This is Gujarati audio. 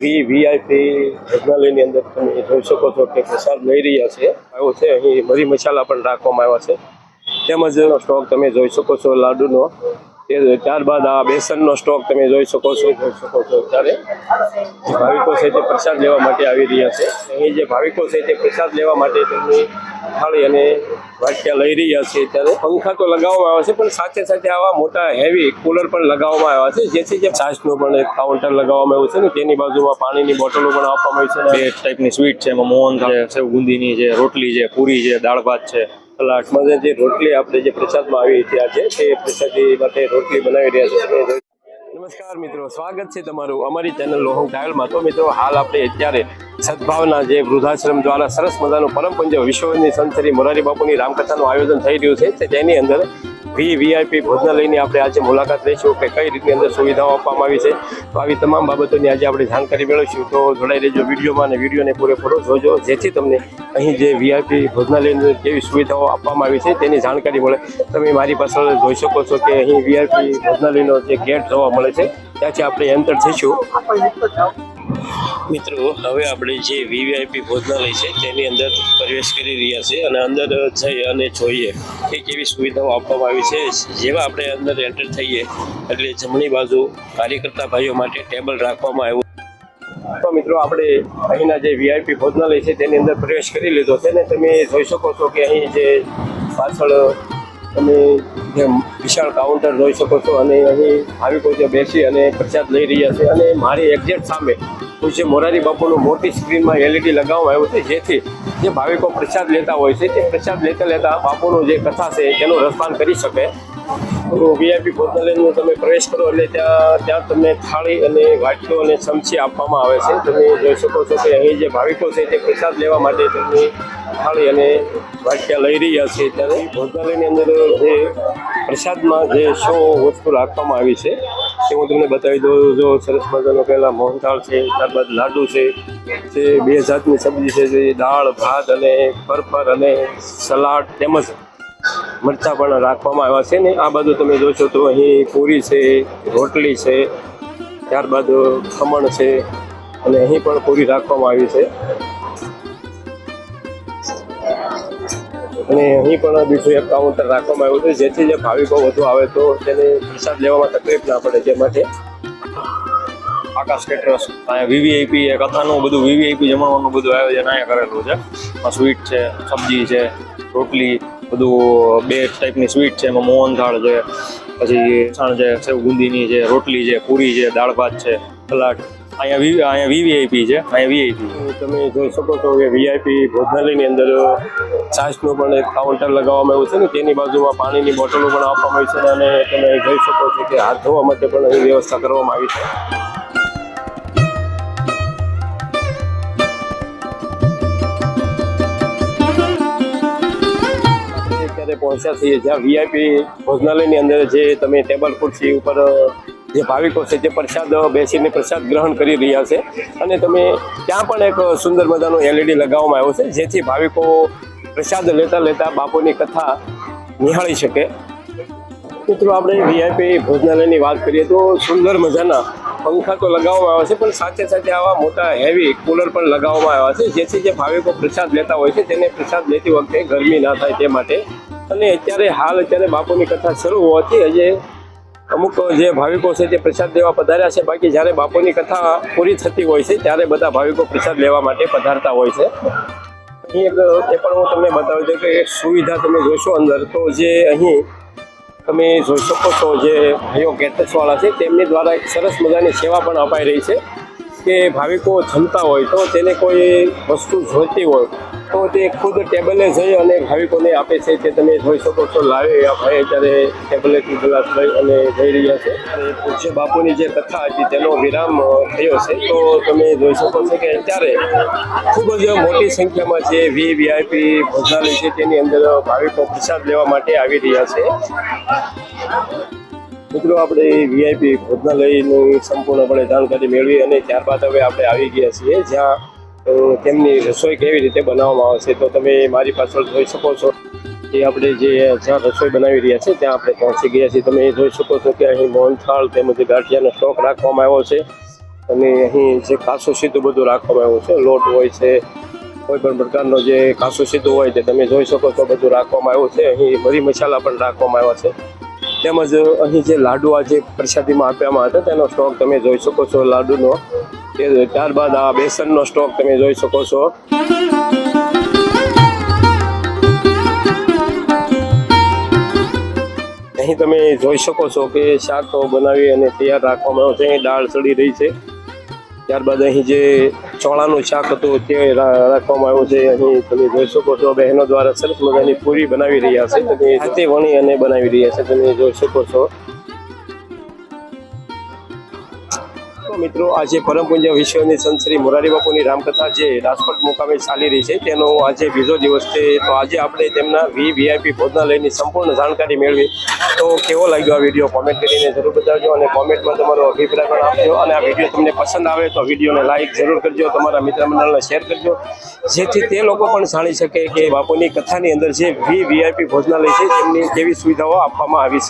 વી, વીઆઈપી ભોજનાલયની અંદર તમે જોઈ શકો છો કે પ્રસાદ લઈ રહ્યા છે. આવ્યો છે, અહીં મરી મસાલા પણ રાખવામાં આવ્યા છે. તેમજ સ્ટોક તમે જોઈ શકો છો લાડુનો. તે ત્યારબાદ આ બેસનનો સ્ટોક તમે જોઈ શકો છો, જોઈ શકો છો ત્યારે ભાવિકો છે તે પ્રસાદ લેવા માટે આવી રહ્યા છે. અહીં જે ભાવિકો છે તે પ્રસાદ લેવા માટે તેમની થાળી અને વાટક્યા લઈ રહ્યા છે ત્યારે પંખા તો લગાવવામાં આવે છે પણ સાથે સાથે આવા મોટા હેવી કુલર પણ લગાવવામાં આવ્યા છે જેથી જે છાશનું પણ એક કાઉન્ટર લગાવવામાં આવ્યું છે ને તેની બાજુમાં પાણીની બોટલો પણ આપવામાં આવી છે બે ટાઈપની સ્વીટ છે એમાં મોહન છે સેવ બુંદીની છે રોટલી છે પૂરી છે દાળ ભાત છે. જે- જે રોટલી આપણે જે પ્રસાદમાં આવી ત્યાં છે તે પ્રસાદી માટે રોટલી બનાવી રહ્યા છે. નમસ્કાર મિત્રો સ્વાગત છે તમારું અમારી ચેનલ લોહંગ ટાયલમાં તો મિત્રો હાલ આપણે અત્યારે સદભાવના જે વૃદ્ધાશ્રમ દ્વારા સરસ મજાનું પરમ પંજ વિશ્વની સંતરી મોરારી બાપુની રામકથાનું આયોજન થઈ રહ્યું છે તેની અંદર વી વીઆઈપી ભોજનાલયની આપણે આજે મુલાકાત લઈશું કે કઈ રીતની અંદર સુવિધાઓ આપવામાં આવી છે. તો આવી તમામ બાબતોની આજે આપણે જાણકારી મેળવીશું. તો જોડાઈ રહેજો વિડીયોમાં અને વિડીયોને પૂરેપૂરો જોજો, જેથી તમને અહીં જે વીઆઈપી ભોજનાલયની કેવી સુવિધાઓ આપવામાં આવી છે તેની જાણકારી મળે. તમે મારી પાછળ જોઈ શકો છો કે અહીં વીઆઈપી ભોજનાલયનો જે ગેટ જોવા મળે છે, ત્યાંથી આપણે એન્ટર થઈશું. મિત્રો, હવે આપણે જે વીવીઆઈપી ભોજનાલય છે, તેની અંદર પ્રવેશ કરી રહ્યા છે અને અંદર જઈ અને જોઈએ કે કેવી સુવિધાઓ આપવામાં આવી છે. જેવા આપણે અંદર એન્ટર થઈએ, એટલે જમણી બાજુ કાર્યકર્તા ભાઈઓ માટે ટેબલ રાખવામાં આવ્યું. તો મિત્રો, આપણે અહીંના જે વીઆઈપી ભોજનાલય છે, તેની અંદર પ્રવેશ કરી લીધો છે ને તમે જોઈ શકો છો કે અહીં જે પાછળ તમે જે વિશાળ કાઉન્ટર જોઈ શકો છો અને અહીં આવી કોઈ બેસી અને પ્રસાદ લઈ રહ્યા છે. અને મારી એક્ઝેક્ટ સામે પૂજ્ય મોરારી બાપુનું મોટી સ્ક્રીનમાં એલઈડી લગાવવામાં આવ્યું છે, જેથી જે ભાવિકો પ્રસાદ લેતા હોય છે, તે પ્રસાદ લેતા લેતા બાપુનું જે કથા છે, તેનું રસપાન કરી શકે. વીઆઈપી ભોજનાલયનું તમે પ્રવેશ કરો એટલે ત્યાં ત્યાં તમને થાળી અને વાટલો અને ચમચી આપવામાં આવે છે. તમે જોઈ શકો છો કે અહીં જે ભાવિકો છે, તે પ્રસાદ લેવા માટે તેમની થાળી અને વાટકા લઈ રહ્યા છે. ત્યારે ભોજનાલયની અંદર જે પ્રસાદમાં જે શો વસ્તુ રાખવામાં આવી છે. તે હું તમને બતાવી દઉં જો સરસ મજાનો પહેલાં મોહનથાળ છે, ત્યારબાદ લાડુ છે, જે બે જાતની સબ્જી છે, જે દાળ, ભાત અને ફરફર અને સલાડ તેમજ મરચાં પણ રાખવામાં આવ્યા છે ને આ બાજુ તમે જોશો તો અહીં પૂરી છે, રોટલી છે, ત્યારબાદ ખમણ છે અને અહીં પણ પૂરી રાખવામાં આવી છે. અને અહીં પણ બીજું એક કાઉન્ટર રાખવામાં આવ્યું છે. જેથી જે ભાવિકો વધુ આવે તો તેને પ્રસાદ લેવામાં તકલીફ ના પડે તે માટે. આકાશ કેટરસ અહીંયા વીવીઆઈપી એ કથાનું બધું વીવીઆઈપી જમવાનું બધું આયોજન અહીંયા કરેલું છે. સ્વીટ છે, સબ્જી છે, રોટલી, બધું બે ટાઈપની સ્વીટ છે. એમાં મોહન થાળ છે, પછી છાણ છે, સેવ બુંદીની છે, રોટલી છે, પૂરી છે, દાળ ભાત છે, સલાડ. અહીંયા વી અહીંયા વીવીઆઈપી છે. અહીંયા વીઆઈપી તમે જોઈ શકો છો કે વીઆઈપી ભોજનાલયની અંદર છાશનું પણ એક કાઉન્ટર લગાવવામાં આવ્યું છે ને તેની બાજુમાં પાણીની બોટલો પણ આપવામાં આવી છે અને તમે જોઈ શકો છો કે હાથ ધોવા માટે પણ અહીં વ્યવસ્થા કરવામાં આવી છે. અત્યારે પહોંચ્યા છીએ જ્યાં વીઆઈપી ભોજનાલયની અંદર જે તમે ટેબલ ખુરશી ઉપર જે ભાવિકો છે તે પ્રસાદ બેસીને પ્રસાદ ગ્રહણ કરી રહ્યા છે. અને તમે ત્યાં પણ એક સુંદર મજાનો એલઈડી લગાવવામાં આવ્યો છે, જેથી ભાવિકો પ્રસાદ લેતા લેતા બાપુની કથા નિહાળી શકે. મિત્રો, આપણે વીઆઈપી ભોજનાલયની વાત કરીએ તો સુંદર મજાના પંખા તો લગાવવામાં આવે છે, પણ સાથે સાથે આવા મોટા હેવી કુલર પણ લગાવવામાં આવ્યા છે, જેથી જે ભાવિકો પ્રસાદ લેતા હોય છે, તેને પ્રસાદ લેતી વખતે ગરમી ના થાય તે માટે. અને અત્યારે હાલ અત્યારે બાપુની કથા શરૂ હોવાથી હજે અમુક જે ભાવિકો છે તે પ્રસાદ લેવા પધાર્યા છે. બાકી જ્યારે બાપુની કથા પૂરી થતી હોય છે, ત્યારે બધા ભાવિકો પ્રસાદ લેવા માટે પધારતા હોય છે. અહીં એક એ પણ હું તમને બતાવી દઉં કે એક સુવિધા તમે જોશો અંદર, તો જે અહીં તમે જોઈ શકો છો જે ભાઈઓ કેટર્સવાળા છે, તેમની દ્વારા એક સરસ મજાની સેવા પણ અપાઈ રહી છે. કે ભાવિકો જમતા હોય તો તેને કોઈ વસ્તુ જોઈતી હોય તો તે ખુદ ટેબલે જઈ અને ભાવિકોને આપે છે તે તમે જોઈ શકો છો, લાવે આ ભાઈ અત્યારે ટેબલેટની ગ્લાસ લઈ અને જઈ રહ્યા છે. પૂજ્ય બાપુની જે કથા હતી તેનો વિરામ થયો છે. તો તમે જોઈ શકો છો કે અત્યારે ખૂબ જ મોટી સંખ્યામાં જે વી વીઆઈપી ભોજનાલય છે તેની અંદર ભાવિકો પ્રસાદ લેવા માટે આવી રહ્યા છે. મિત્રો, આપણે વીઆઈપી ભોજનાલયની સંપૂર્ણપણે જાણકારી મેળવી અને ત્યારબાદ હવે આપણે આવી ગયા છીએ જ્યાં તેમની રસોઈ કેવી રીતે બનાવવામાં આવે છે. તો તમે મારી પાછળ જોઈ શકો છો કે આપણે જે જ્યાં રસોઈ બનાવી રહ્યા છે ત્યાં આપણે પહોંચી ગયા છીએ. તમે જોઈ શકો છો કે અહીં મોહનથાળ તેમજ ગાંઠિયાનો સ્ટોક રાખવામાં આવ્યો છે અને અહીં જે કાસું સીધું બધું રાખવામાં આવ્યું છે. લોટ હોય છે, કોઈ પણ પ્રકારનો જે કાસું સીધું હોય તે તમે જોઈ શકો છો, બધું રાખવામાં આવ્યું છે. અહીં મરી મસાલા પણ રાખવામાં આવ્યા છે. તેમજ અહીં જે લાડુ જે પ્રસાદીમાં આપવામાં હતા, તેનો સ્ટોક તમે જોઈ શકો છો લાડુનો. તે ત્યારબાદ આ બેસનનો સ્ટોક તમે જોઈ શકો છો. અહીં તમે જોઈ શકો છો કે શાક બનાવી અને તૈયાર રાખવામાં આવ્યું છે અહીં દાળ ચડી રહી છે. ત્યારબાદ અહીં જે ચોળાનું શાક હતું તે રાખવામાં આવ્યું છે. અહીં તમે જોઈ શકો છો, બહેનો દ્વારા સરસ મજાની પૂરી બનાવી રહ્યા છે. તમે હાથે વણી અને બનાવી રહ્યા છે. તમે જોઈ શકો છો. મિત્રો, આજે પરમ પૂજ્ય વિશ્વની સંત શ્રી મોરારી બાપુની રામકથા જે રાજકોટ મુકામે ચાલી રહી છે, તેનો આજે બીજો દિવસ છે. તો આજે આપણે તેમના વી વીઆઈપી ભોજનાલયની સંપૂર્ણ જાણકારી મેળવી. તો કેવો લાગ્યો આ વીડિયો? કોમેન્ટ કરીને જરૂર બતાવજો અને કોમેન્ટમાં તમારો અભિપ્રાય પણ આપજો. અને આ વીડિયો તમને પસંદ આવે તો વિડીયોને લાઇક જરૂર કરજો, તમારા મિત્ર મંડળને શેર કરજો. જેથી તે લોકો પણ જાણી શકે કે બાપુની કથાની અંદર જે વી વીઆઈપી ભોજનાલય છે, તેમની કેવી સુવિધાઓ આપવામાં આવી છે.